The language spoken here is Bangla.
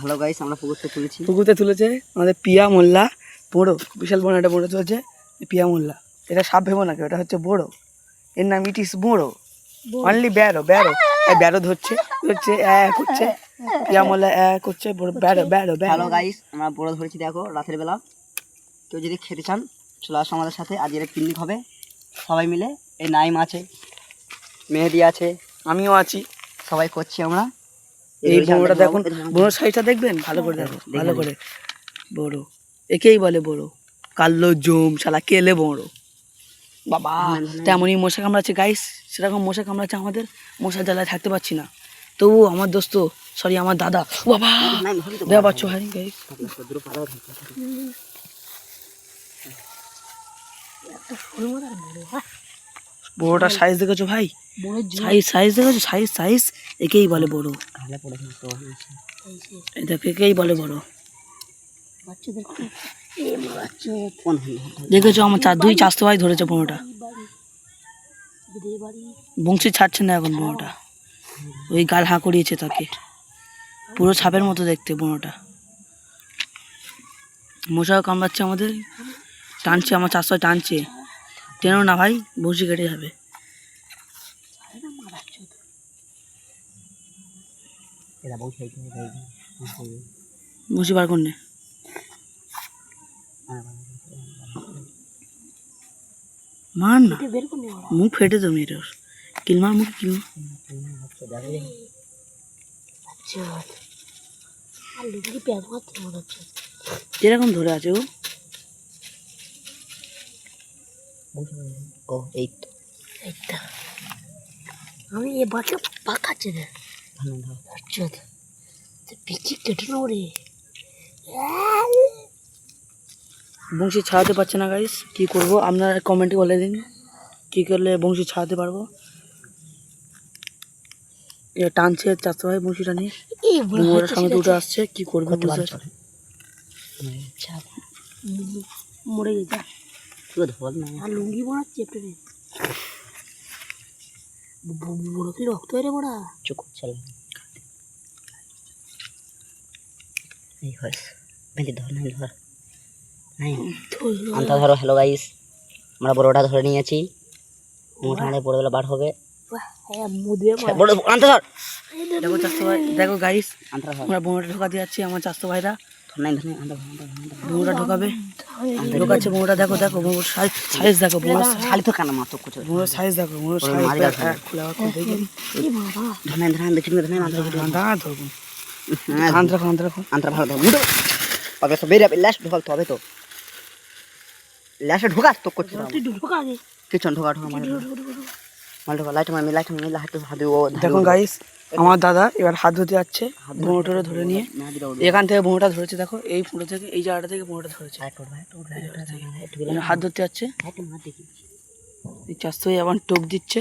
হ্যালো গাইস আমরা পুকুরতে তুলেছি। পুকুরতে তুলেছে আমাদের পিয়া মোল্লা বড়ো বিশাল বড় একটা বড়ো তুলেছে পিয়া মোল্লা। এটা সাপ ভেবো নাকি? ওটা হচ্ছে বড়ো। এর নাম ইট ইস বড়ো। অনলি ব্যারো ব্যারো এই ব্যারো ধরছে ধরছে এক হচ্ছে পিয়া মোল্লা এক হচ্ছে বড় ব্যারো ব্যারো হ্যালো গাইস আমরা বড় ধরেছি দেখো রাতের বেলা। কেউ যদি খেতে চান চলে আসো আমাদের সাথে। আজকের পিকনিক হবে। সবাই মিলে এই নাইম আছে মেহেদি আছে আমিও আছি। সবাই করছি আমরা। এই বড়োটা দেখুন বড়ো সাইজটা দেখবেন? ভালো করে দেখো ভালো করে। বড়। একেই বলে বড়। কাল্লো জম শালা কেলে বড়? বাবা তেমনই মশা কামড়াচ্ছে। গাইস সেরকম মশা কামড়াচ্ছে আমাদের। মশার জ্বালায় থাকতে পারছি না। তবু আমার দোস্ত সরি আমার দাদা। বাবা! দেওয়া পাচ্ছ ভাই গাইস দুটো পাড়াও থাকবে। বড়োটা সাইজ। দেখেছ ভাই? সাইজ সাইজ দেখেছ? সাইজ সাইজ একেই বলে বড়। এই দেখো একেই বলে বড়। দেখেছ আমার চা দুই চাষতো ভাই ধরেছে বড়োটা। বংশী ছাড়ছে না এখন বড়োটা। ওই গাল হাঁ করিয়েছে তাকে। পুরো ছাপের মতো দেখতে বড়োটা। মশাও কামড়াচ্ছে আমাদের। টানছে আমার চাষ টানছে। টেনো না ভাই বংশী কেটে যাবে। বংশী বার করনে। মার না, মুখ ফেটে তো মেয়েটার। কিলমার মুখ, কিল কীরকম ধরে আছে ও। ও এই তো আমি এ বাচ্চা পাকাচ্ছে না। আচ্ছা পিচি কেটে নেব রে বংশী ছাড়াতে পারছে না গাইস কি করব? আপনারা কমেন্টে বলে দিন। কি করলে বংশী ছাড়াতে পারব? এ টানছে চারশো ভাই বংশীটা নিয়ে। এই সঙ্গে দুটো আসছে কি করবে মরে গেছে। আর লুঙ্গি পড়া চেপটে বড় কি রক্ত রে বড়া? চুপ চল এই হয়েছে বেঁধে ধর নাই ধর। নাই আনতা ধরো। হ্যালো গাইস আমরা বড়টা ধরে নিয়েছি। মোটা আমাদের বড়বেলা বার হবে। হ্যাঁ মুদে বড় দেখো চারশো ভাই দেখো গাইস আনতে ধর। আমরা বোনটা ঢোকাতে যাচ্ছি আমার চারশো ভাইরা। নাই ধর ধর আনতে ধর, আনতে ধর। ঢোকাবে। ঢোকাচ্ছে বোনটা দেখো দেখো বোনের সাইজ সাইজ দেখো বোনের খালি তো কানা মাত্র কুচো? বোনের সাইজ দেখো ওর সাইজ খুলে খুলে দেখি। এই বাবা ধর ধর নাই দেখি ধর আনতে ধর ঠান্ডা ধরবো হ্যাঁ আন্ত রাখো আন্ত রাখো। আনতে ভালো ধর মুটো পাবে তো বেরিয়ে ল্যাশ ঢোকাল তবে তো। ল্যাশে ঢোকাস তো করছিস ঢুকা আগে কিচন ঢোকা ঢোকা মাল মাল লাইট মার লাইট মার লাইট হাত ও দেখুন গাইস আমার দাদা এবার হাত ধুতে যাচ্ছে বোনটোরে ধরে নিয়ে। এখান থেকে বোনটা ধরেছে দেখো এই ফুটো থেকে এই জায়গাটা থেকে বোনটা ধরেছে। হাত ধরতে যাচ্ছে। চাষ আবার টোপ দিচ্ছে।